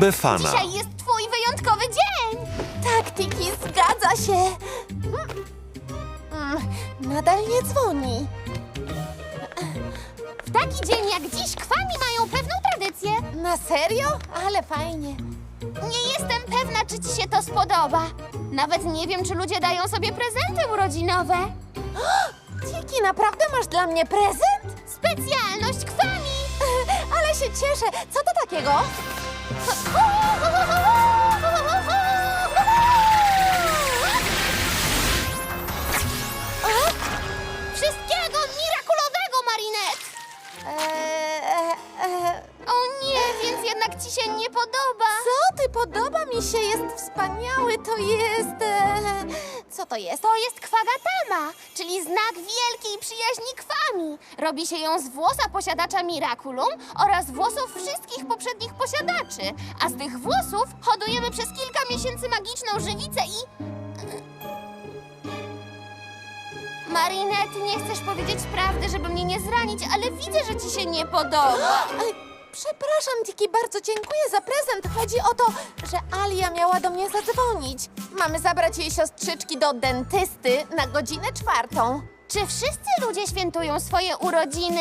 Befana. Dzisiaj jest twój wyjątkowy dzień! Tak, Tiki, zgadza się. Mm, nadal nie dzwoni. W taki dzień jak dziś kwami mają pewną tradycję. Na serio? Ale fajnie. Nie jestem pewna, czy ci się to spodoba. Nawet nie wiem, czy ludzie dają sobie prezenty urodzinowe. Tiki, naprawdę masz dla mnie prezent? Specjalność kwami! Ale się cieszę. Co to takiego? Wszystkiego mirakulowego, Marinette! Eee, e, O nie, więc jednak ci się nie podoba. co ty? Podoba mi się, jest wspaniały. To jest... E, to jest? To jest kwagatama, czyli znak wielkiej przyjaźni kwami. Robi się ją z włosa posiadacza Miraculum oraz włosów wszystkich poprzednich posiadaczy. A z tych włosów hodujemy przez kilka miesięcy magiczną żywicę i... Marinette, nie chcesz powiedzieć prawdy, żeby mnie nie zranić, ale widzę, że ci się nie podoba. Przepraszam, Tiki, bardzo dziękuję za prezent. Chodzi o to, że Alia miała do mnie zadzwonić. Mamy zabrać jej siostrzyczki do dentysty na godzinę czwartą. Czy wszyscy ludzie świętują swoje urodziny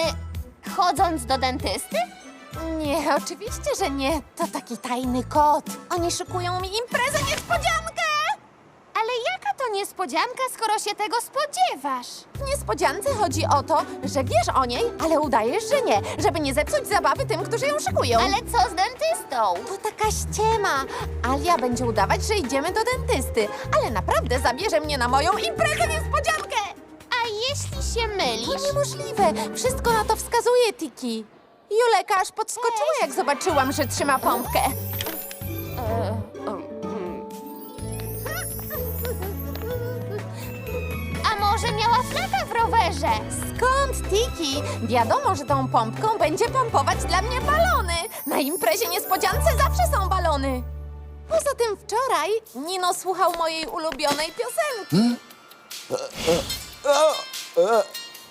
chodząc do dentysty? Nie, oczywiście, że nie. To taki tajny kod. Oni szykują mi imprezę niespodziankę! To niespodzianka, skoro się tego spodziewasz? W niespodziance chodzi o to, że wiesz o niej, ale udajesz, że nie, żeby nie zepsuć zabawy tym, którzy ją szykują. Ale co z dentystą? To taka ściema. Alia będzie udawać, że idziemy do dentysty, ale naprawdę zabierze mnie na moją imprezę niespodziankę! A jeśli się mylisz? To niemożliwe. Wszystko na to wskazuje, Tiki. Juleka aż podskoczyła, jak zobaczyłam, że trzyma pompkę. A flaka w rowerze? Skąd, Tiki? Wiadomo, że tą pompką będzie pompować dla mnie balony. Na imprezie niespodziance zawsze są balony. Poza tym wczoraj Nino słuchał mojej ulubionej piosenki.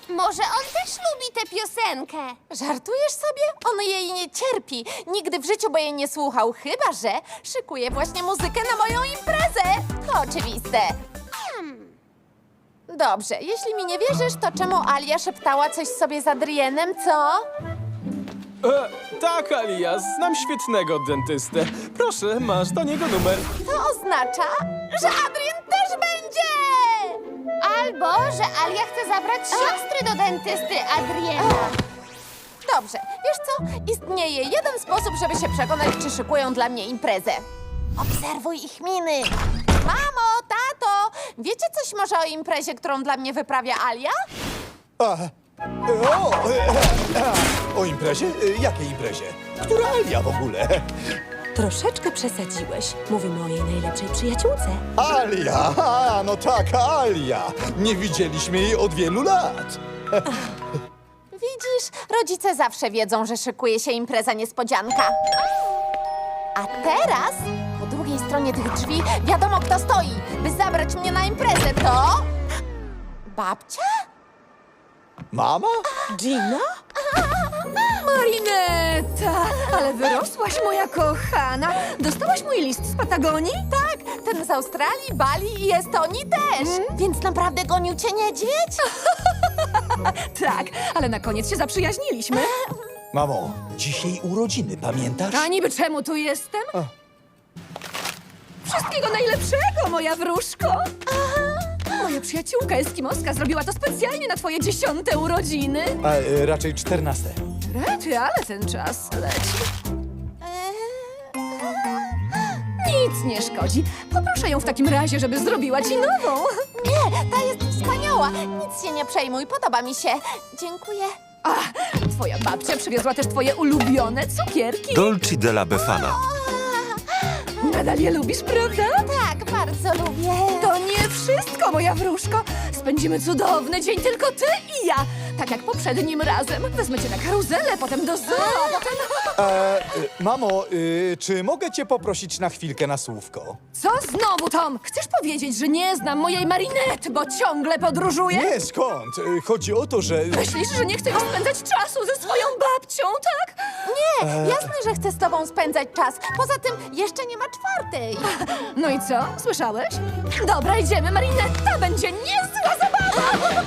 Może on też lubi tę piosenkę? Żartujesz sobie? On jej nie cierpi. Nigdy w życiu by jej nie słuchał, chyba że szykuje właśnie muzykę na moją imprezę. To oczywiste. Dobrze, jeśli mi nie wierzysz, to czemu Alia szeptała coś sobie z Adrienem, co? E, tak, Alia, znam świetnego dentystę. Proszę, masz do niego numer. To oznacza, że Adrien też będzie! Albo, że Alia chce zabrać siostry do dentysty Adriena. Dobrze, wiesz co? Istnieje jeden sposób, żeby się przekonać, czy szykują dla mnie imprezę. Obserwuj ich miny. Tato, wiecie coś może o imprezie, którą dla mnie wyprawia Alia? A, o, o imprezie? Jakiej imprezie? Która Alia w ogóle? Troszeczkę przesadziłeś. Mówimy o jej najlepszej przyjaciółce. Alia! A, no tak, Alia! Nie widzieliśmy jej od wielu lat. Widzisz, rodzice zawsze wiedzą, że szykuje się impreza niespodzianka. A teraz, stronie tych drzwi, wiadomo kto stoi. By zabrać mnie na imprezę, to... Babcia? Mama? Gina? Marinetta! Ale wyrosłaś, moja kochana! Dostałaś mój list z Patagonii? Tak, ten z Australii, Bali i Estonii też. Więc naprawdę gonił cię niedźwiedź? Tak, ale na koniec się zaprzyjaźniliśmy. Mamo, dzisiaj urodziny, pamiętasz? A niby czemu tu jestem? Wszystkiego najlepszego, moja wróżko! Moja przyjaciółka Eskimoska zrobiła to specjalnie na twoje dziesiąte urodziny. A, e, raczej czternaste. Rety, ale ten czas leci. Nic nie szkodzi. Poproszę ją w takim razie, żeby zrobiła ci nową. Nie, ta jest wspaniała. Nic się nie przejmuj, podoba mi się. Dziękuję. A, twoja babcia przywiozła też twoje ulubione cukierki. Dolci della Befana. Nadal je lubisz, prawda? Tak, bardzo lubię. To nie wszystko, moja wróżko. Spędzimy cudowny dzień tylko ty i ja. Tak jak poprzednim razem. Wezmę cię na karuzelę, potem do zoo, potem... E, e, mamo, y, czy mogę cię poprosić na chwilkę na słówko? Co znowu, Tom? Chcesz powiedzieć, że nie znam mojej Marinette, bo ciągle podróżuję? Nie, skąd? E, Chodzi o to, że... Myślisz, że nie chcę już spędzać czasu ze swoją babcią, tak? Nie, jasne, że chcę z tobą spędzać czas. Poza tym jeszcze nie ma czwartej. No i co? Słyszałeś? Dobra, idziemy, Marinetta! Będzie niezła zabawa!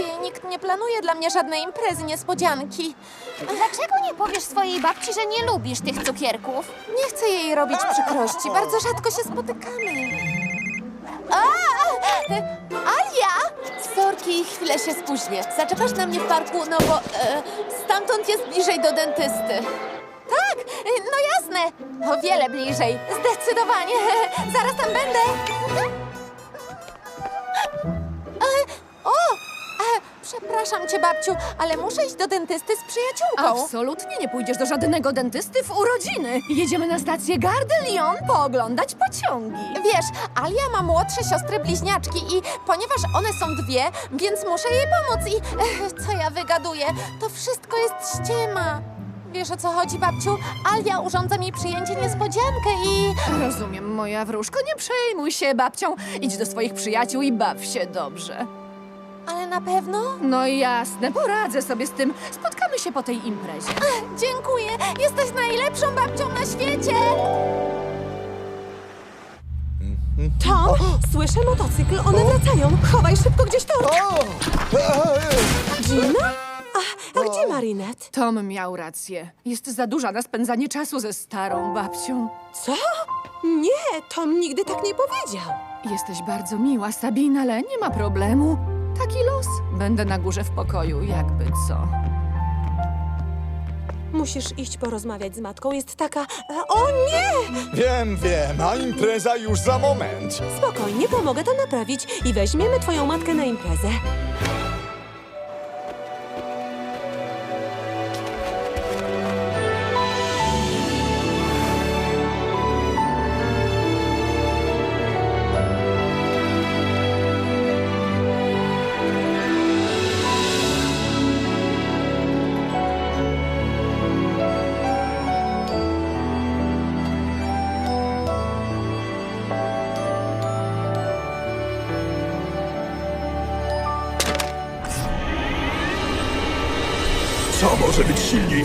Rację nikt nie planuje dla mnie żadnej imprezy niespodzianki. Dlaczego nie powiesz swojej babci, że nie lubisz tych cukierków? Nie chcę jej robić przykrości. Bardzo rzadko się spotykamy. A! Alia! Sorki, chwilę się spóźnię. Zaczepasz na mnie w parku, no bo e, stamtąd jest bliżej do dentysty. Tak, e, no jasne. O wiele bliżej. Zdecydowanie. Zaraz tam będę. E, o! Przepraszam cię, babciu, ale muszę iść do dentysty z przyjaciółką. Absolutnie nie pójdziesz do żadnego dentysty w urodziny. Jedziemy na stację Gare de Lyon pooglądać pociągi. Wiesz, Alia ma młodsze siostry bliźniaczki i ponieważ one są dwie, więc muszę jej pomóc i eh, co ja wygaduję, to wszystko jest ściema. Wiesz o co chodzi, babciu? Alia urządza mi przyjęcie niespodziankę i... Rozumiem, moja wróżko, nie przejmuj się babcią. Idź do swoich przyjaciół i baw się dobrze. Ale na pewno? No jasne, poradzę sobie z tym. Spotkamy się po tej imprezie. Dziękuję, jesteś najlepszą babcią na świecie! Tom, słyszę motocykl, one wracają. Chowaj szybko gdzieś to. Gina? A, a gdzie Marinette? Tom miał rację. Jest za duża na spędzanie czasu ze starą babcią. Co? Nie, Tom nigdy tak nie powiedział. Jesteś bardzo miła, Sabina, ale nie ma problemu. Taki los. Będę na górze w pokoju, jakby co. Musisz iść porozmawiać z matką, jest taka... e, O nie! Wiem, wiem, a impreza już za moment. Spokojnie, pomogę to naprawić i weźmiemy twoją matkę na imprezę.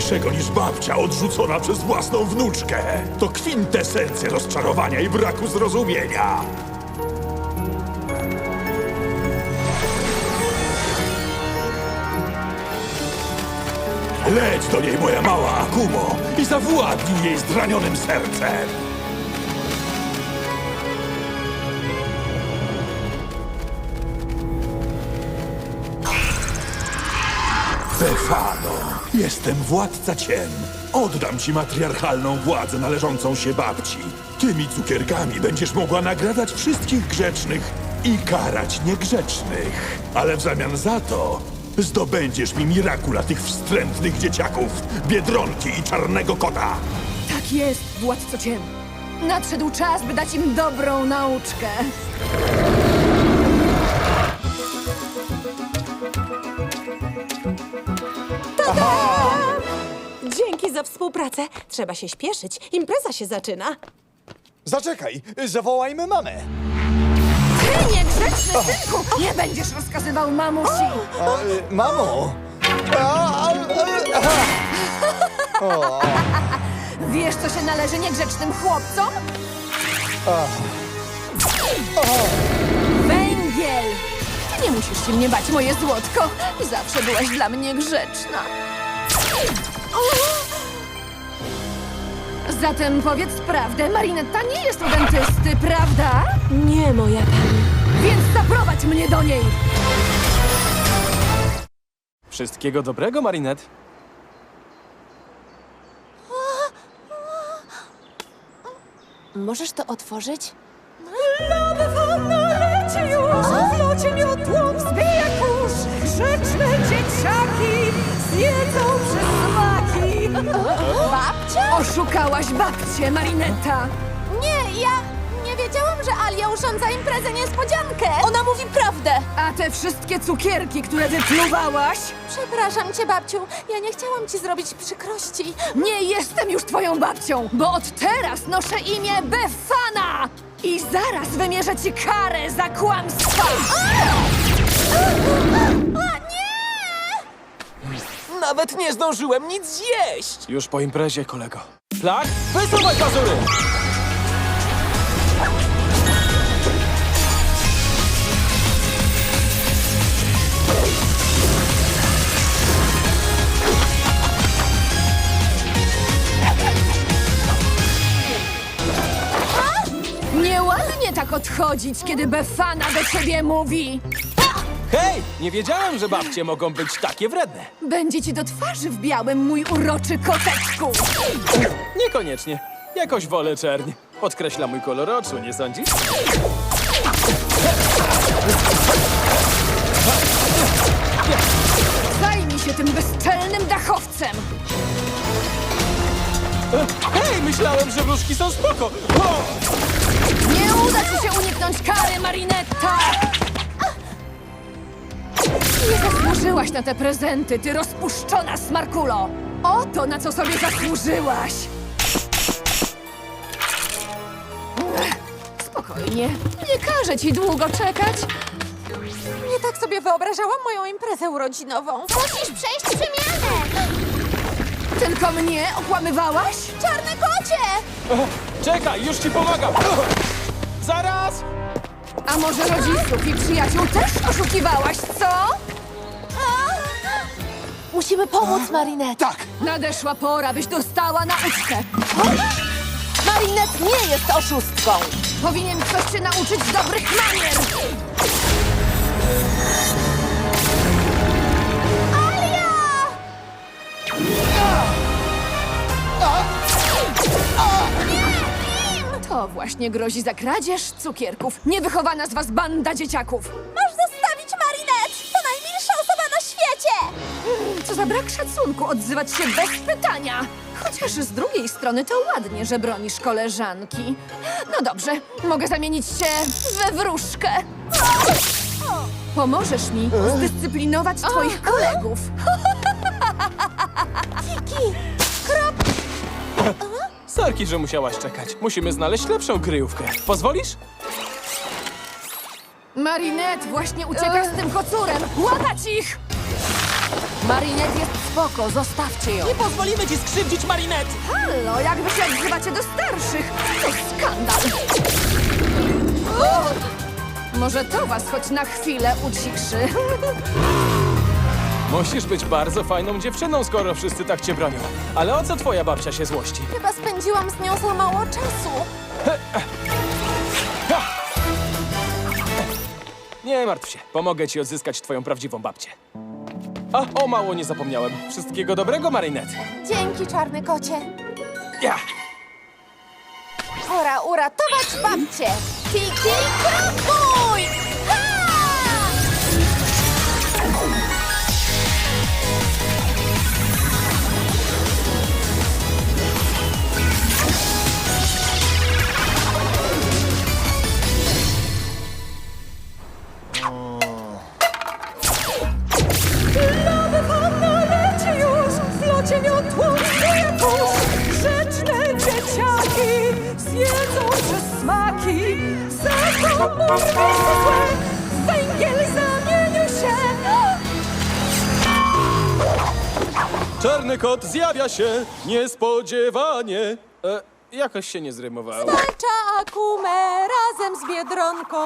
Silniejszego niż babcia odrzucona przez własną wnuczkę? To kwintesencja rozczarowania i braku zrozumienia. Leć do niej, moja mała Akumo, i zawładnij jej zranionym sercem. Stefano, jestem władca ciem. Oddam ci matriarchalną władzę należącą się babci. Tymi cukierkami będziesz mogła nagradzać wszystkich grzecznych i karać niegrzecznych. Ale w zamian za to zdobędziesz mi mirakula tych wstrętnych dzieciaków, Biedronki i Czarnego Kota. Tak jest, władco ciem. Nadszedł czas, by dać im dobrą nauczkę. Dzięki za współpracę. Trzeba się śpieszyć, impreza się zaczyna. Zaczekaj, zawołajmy mamę. Ty niegrzeczny synku! Nie będziesz rozkazywał mamusi! A, y, mamo! A, a, a, Wiesz, co się należy niegrzecznym chłopcom? Węgiel! Ty nie musisz się mnie bać, moje złotko. Zawsze byłaś dla mnie grzeczna. Zatem powiedz prawdę, Marinetta nie jest u dentysty, prawda? Nie, moja pani. Więc zaprowadź mnie do niej! Wszystkiego dobrego, Marinet. Możesz to otworzyć? Lawewanna leci już, w locie miotłą zbija kurz. Grzeczne dzieciaki zjedzą przez smaki. Oszukałaś babcię, Marinetta. Nie, ja nie wiedziałam, że Alia urządza imprezę niespodziankę. Ona mówi prawdę! A te wszystkie cukierki, które wypluwałaś? Przepraszam cię, babciu. Ja nie chciałam ci zrobić przykrości. Nie jestem już twoją babcią, bo od teraz noszę imię Befana! I zaraz wymierzę ci karę za kłamstwa! Nawet nie zdążyłem nic zjeść! Już po imprezie, kolego. Plak, wysuwaj pazury! Nieładnie tak odchodzić, kiedy Befana do ciebie mówi. Hej, nie wiedziałem, że babcie mogą być takie wredne. Będzie ci do twarzy w białym, mój uroczy koteczku. Niekoniecznie. Jakoś wolę czerń. Podkreśla mój kolor oczu, nie sądzisz? Zajmij się tym bezczelnym dachowcem. E, Hej, myślałem, że wróżki są spoko. O! Nie uda ci się uniknąć kary, Marinetta! Nie zasłużyłaś na te prezenty, ty rozpuszczona smarkulo! Oto na co sobie zasłużyłaś! Ech, Spokojnie, nie każę ci długo czekać. Nie tak sobie wyobrażałam moją imprezę urodzinową. Musisz przejść przemianę! Tylko mnie okłamywałaś? Czarne kocie! Czekaj, już ci pomagam. Zaraz! A może rodziców i przyjaciół też oszukiwałaś, co? Musimy pomóc Marinette. Tak, Nadeszła pora, byś dostała nauczkę. Marinette nie jest oszustką. Powinien ktoś się nauczyć dobrych manier. To właśnie grozi za kradzież cukierków. Niewychowana z was banda dzieciaków. Za brak szacunku odzywać się bez pytania. Chociaż z drugiej strony to ładnie, że bronisz koleżanki. No dobrze, mogę zamienić się we wróżkę. Pomożesz mi zdyscyplinować twoich kolegów. Sorki, że musiałaś czekać. Musimy znaleźć lepszą kryjówkę. Pozwolisz? Marinette właśnie ucieka z tym kocurem. Łapać ich! Marinette jest spoko, zostawcie ją. Nie pozwolimy ci skrzywdzić Marinette! Halo, jak wy się odzywacie do starszych? To skandal! Może to was choć na chwilę uciszy. Musisz być bardzo fajną dziewczyną, skoro wszyscy tak cię bronią. Ale o co twoja babcia się złości? Chyba spędziłam z nią za mało czasu. Nie martw się, pomogę ci odzyskać twoją prawdziwą babcię. A, o mało nie zapomniałem. Wszystkiego dobrego, Marinette. Dzięki, czarny kocie. Ja! Pora uratować babcię. Kiki, krokuj! Złe w węgiel zamienił się Czarny kot zjawia się niespodziewanie. E, jakoś się nie zrymowało. Czakumę razem z Biedronką.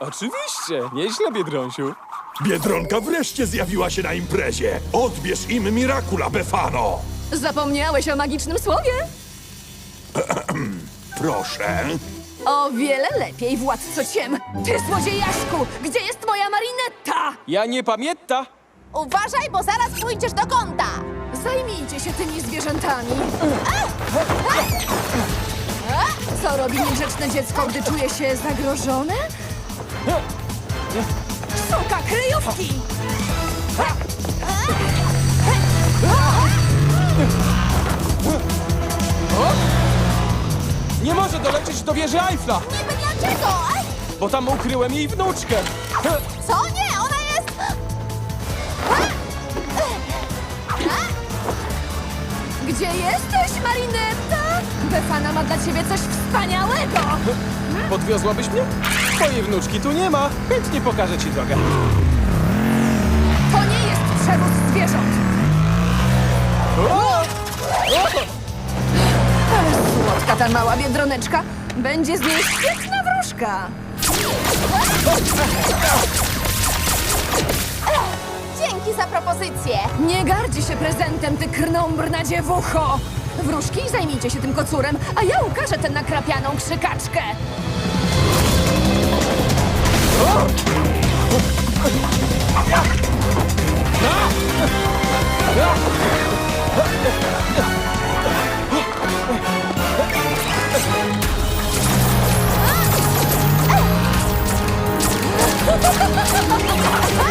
Oczywiście, nieźle, Biedronsiu. Biedronka wreszcie zjawiła się na imprezie. Odbierz im Miracula, Befano. Zapomniałeś o magicznym słowie? Proszę. O wiele lepiej, władco ciem Ty złodziejaszku, gdzie jest moja Marinetta? Ja nie pamięta. Uważaj, bo zaraz pójdziesz do kąta. Zajmijcie się tymi zwierzętami. Co robi niegrzeczne dziecko, gdy czuje się zagrożone? Szuka kryjówki! Nie może dolecieć do wieży Eiffla, Niby dlaczego? Aj, bo tam ukryłem jej wnuczkę. co? Nie, ona jest... Gdzie jesteś, Marinetta? Befana ma dla ciebie coś wspaniałego! Podwiozłabyś mnie? Twojej wnuczki tu nie ma. Chętnie pokażę ci drogę. To nie jest przewóz zwierząt! O! Mała biedroneczka. Będzie z niej świetna wróżka. Dzięki za propozycję. Nie gardzi się prezentem, ty krnąbrna dziewucho! Wróżki, zajmijcie się tym kocurem, a ja ukażę tę nakrapianą krzykaczkę. ハハハハ!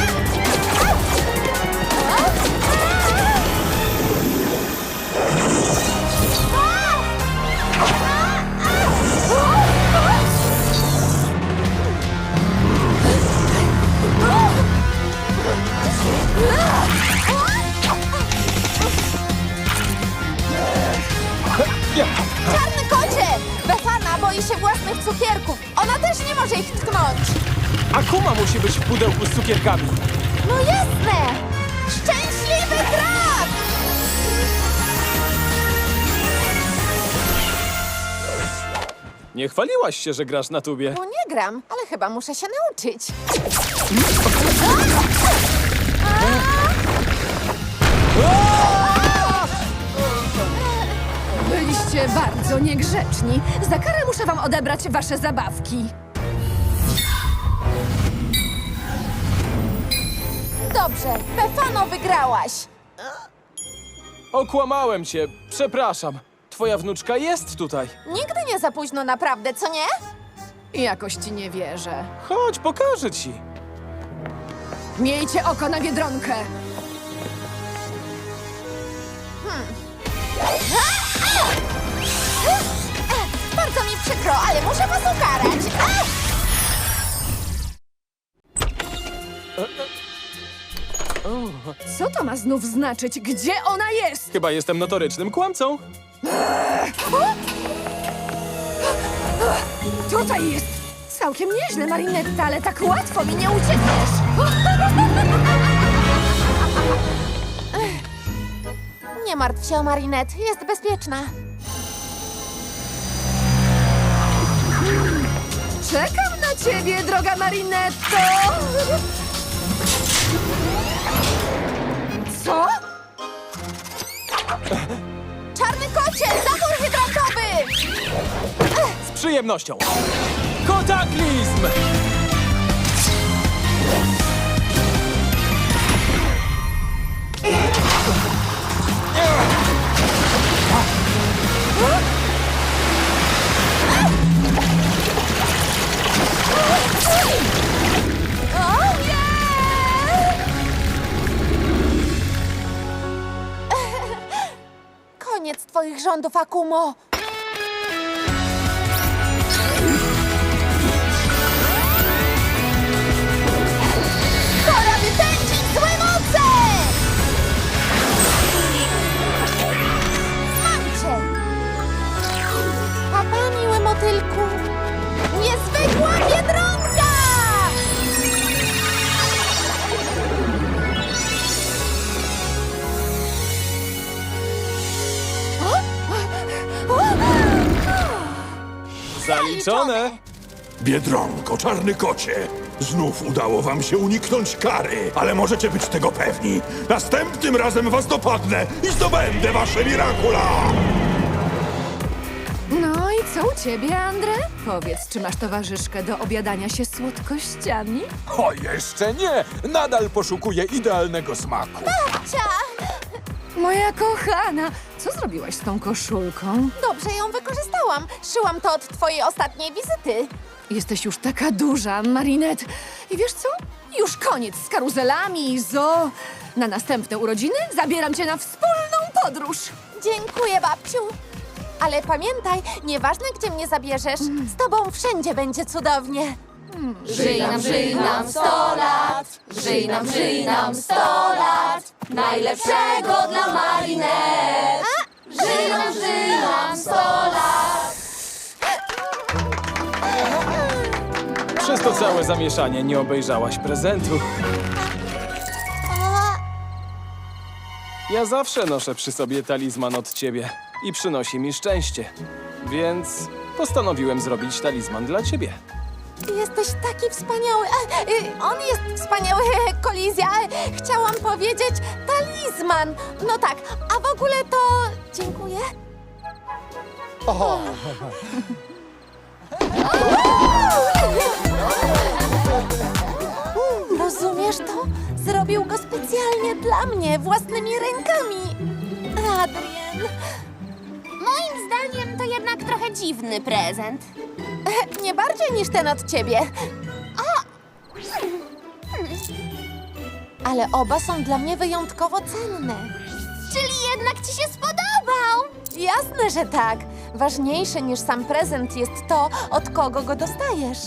Chwaliłaś się, że grasz na tubie. No nie gram, ale chyba muszę się nauczyć. Byliście bardzo niegrzeczni. Za karę muszę wam odebrać wasze zabawki. Dobrze, Befano wygrałaś. Okłamałem cię. Przepraszam. Twoja wnuczka jest tutaj. Nigdy nie za późno naprawdę, co nie? Jakoś ci nie wierzę. Chodź, pokażę ci. Miejcie oko na biedronkę. Bardzo mi przykro, ale muszę was Co to ma znów znaczyć? Gdzie ona jest? Chyba jestem notorycznym kłamcą. Tutaj jest! Całkiem nieźle, Marinetta, ale tak łatwo mi nie uciekniesz! Nie martw się o Marinette, jest bezpieczna. Czekam na ciebie, droga Marinetto! Co? Czarny kocie, zabór hydrantowy! Z przyjemnością. Kotaklizm! Koniec twoich rządów, Akumo. Zaliczone. Biedronko, czarny kocie, znów udało wam się uniknąć kary, ale możecie być tego pewni. Następnym razem was dopadnę i zdobędę wasze Mirakula! No i co u ciebie, Andre? Powiedz, czy masz towarzyszkę do obiadania się słodkościami? O, jeszcze nie! Nadal poszukuję idealnego smaku. Moja kochana, co zrobiłaś z tą koszulką? Dobrze ją wykorzystałam. Szyłam to od twojej ostatniej wizyty. Jesteś już taka duża, Marinette. I wiesz co? Już koniec z karuzelami i zoo. Na następne urodziny zabieram cię na wspólną podróż. Dziękuję, babciu. Ale pamiętaj, nieważne gdzie mnie zabierzesz, z tobą wszędzie będzie cudownie. Żyj nam, żyj nam sto lat! Żyj nam, żyj nam sto lat! Najlepszego dla marinet! Żyj nam, żyj nam sto lat! Przez to całe zamieszanie nie obejrzałaś prezentu. Ja zawsze noszę przy sobie talizman od ciebie i przynosi mi szczęście. Więc postanowiłem zrobić talizman dla ciebie. Jesteś taki wspaniały. A, y, on jest wspaniały, kolizja. Chciałam powiedzieć talizman. No tak, a w ogóle to... Dziękuję. Rozumiesz to? Zrobił go specjalnie dla mnie, własnymi rękami. Adrian, Moim zdaniem to jednak trochę dziwny prezent. nie bardziej niż ten od ciebie. Ale oba są dla mnie wyjątkowo cenne. Czyli jednak ci się spodobał! Jasne, że tak. Ważniejsze niż sam prezent jest to, od kogo go dostajesz.